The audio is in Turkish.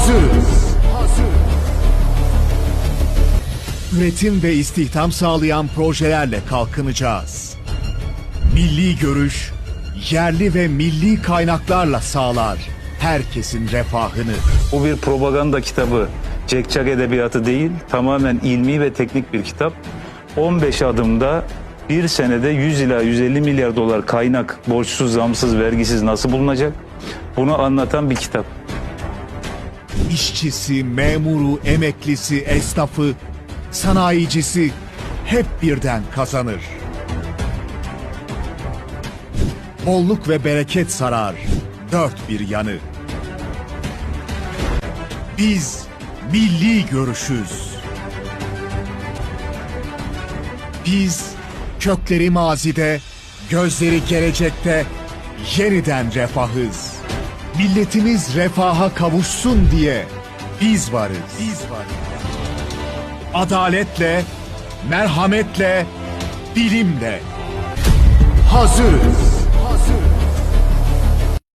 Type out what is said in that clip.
hazırız. Üretim ve istihdam sağlayan projelerle kalkınacağız. Milli görüş, yerli ve milli kaynaklarla sağlar herkesin refahını. Bu bir propaganda kitabı, cekcak edebiyatı değil, tamamen ilmi ve teknik bir kitap. 15 adımda bir senede 100 ila 150 milyar dolar kaynak borçsuz, zamsız, vergisiz nasıl bulunacak? Bunu anlatan bir kitap. İşçisi, memuru, emeklisi, esnafı, sanayicisi hep birden kazanır. Bolluk ve bereket sarar dört bir yanı. Biz milli görüşüz. Biz kökleri mazide, gözleri gelecekte yeniden refahız. Milletimiz refaha kavuşsun diye biz varız. Biz varız. Adaletle, merhametle, bilimle hazırız.